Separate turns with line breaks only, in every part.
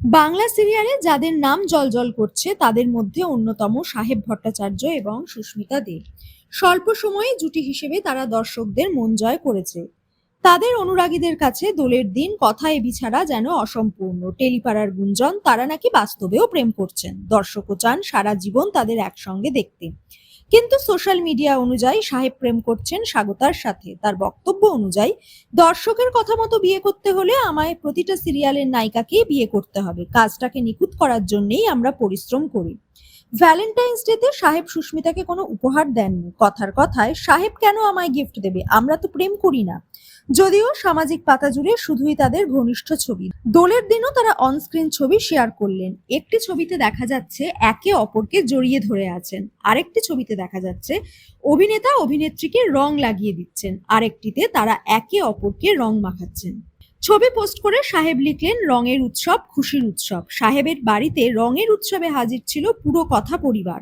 বাংলা সিরিয়ালে যাদের নাম জলজল করছে, তাদের মধ্যে অন্যতম সাহেব ভট্টাচার্য এবং সুস্মিতা দে স্বল্প সময়ে জুটি হিসেবে তারা দর্শকদের মন জয় করেছে। তাদের অনুরাগীদের কাছে দোলের দিন কথায় বিছাড়া যেন অসম্পূর্ণ। টেলিপাড়ার গুঞ্জন, তারা নাকি বাস্তবেও প্রেম করছেন। দর্শকও চান সারা জীবন তাদের একসঙ্গে দেখতে। কিন্তু সোশ্যাল মিডিয়া অনুযায়ী সাহেব প্রেম করছেন স্বাগতার সাথে। তার বক্তব্য অনুযায়ী, দর্শকের কথা মতো বিয়ে করতে হলে আমায় প্রতিটা সিরিয়ালের নায়িকাকেই বিয়ে করতে হবে। কাজটাকে নিখুঁত করার জন্যই আমরা পরিশ্রম করি। ভ্যালেন্টাইন্স ডেতে সাহেব সুস্মিতাকে কোনো উপহার দেননি। কথার কথায়, সাহেব কেন আমায় গিফট দেবে? আমরা তো প্রেম করি না। যদিও সামাজিক পাতা জুড়ে শুধুই তাদের ঘনিষ্ঠ ছবি। দোলের দিনও তারা অনস্ক্রিন ছবি শেয়ার করলেন। একটি ছবিতে দেখা যাচ্ছে একে অপরকে জড়িয়ে ধরে আছেন। আরেকটি ছবিতে দেখা যাচ্ছে অভিনেতা অভিনেত্রীকে রং লাগিয়ে দিচ্ছেন। আরেকটিতে তারা একে অপরকে রং মাখাচ্ছেন। ছবি পোস্ট করে সাহেব লিখলেন, রঙের উৎসব খুশির উৎসব। সাহেবের বাড়িতে রঙের উৎসবে হাজির ছিল পুরো কথা পরিবার।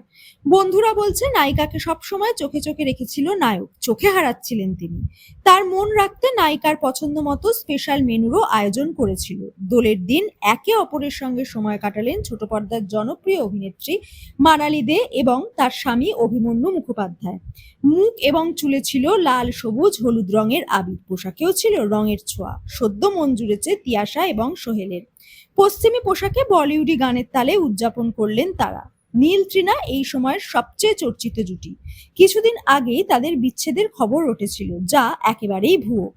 বন্ধুরা বলছে, নায়িকাকে সবসময় চোখে চোখে রেখেছিল নায়ক, চোখে হারাচ্ছিলেন তিনি। তার মন রাখতে নায়িকার পছন্দ মতো স্পেশাল মেনুরও আয়োজন করেছিল। দোলের দিন একে অপরের সঙ্গে সময় কাটালেন ছোট পর্দার জনপ্রিয় অভিনেত্রী মানালি দে এবং তার স্বামী অভিমন্যু মুখোপাধ্যায়। মুখ এবং চুলে ছিল লাল, সবুজ, হলুদ রঙের আবির। পোশাকেও ছিল রঙের ছোঁয়া। সদ্য মন জুড়েছে তিয়াশা এবং সোহেলের। পশ্চিমী পোশাকে বলিউডি গানের তালে উদযাপন করলেন তারা। নীল তৃণা এই সময়ের সবচেয়ে চর্চিত জুটি। কিছুদিন আগেই তাদের বিচ্ছেদের খবর উঠেছিল, যা একেবারেই ভুয়ো।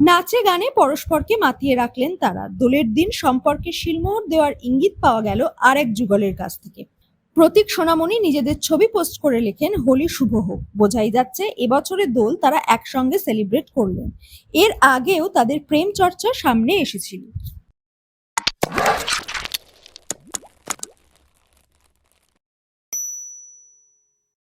নাচে গানে পরস্পরকে মাতিয়ে রাখলেন তারা। দোলের দিন সম্পর্কে শিলমোহর দেওয়ার ইঙ্গিত পাওয়া গেল আরেক যুগলের কাছ থেকে। প্রতীক সোনামণি নিজেদের ছবি পোস্ট করে লেখেন, হোলি শুভ হোক। বোঝাই যাচ্ছে, এবছরের দোল তারা একসঙ্গে সেলিব্রেট করলেন। এর আগেও তাদের প্রেম চর্চা সামনে এসেছিল।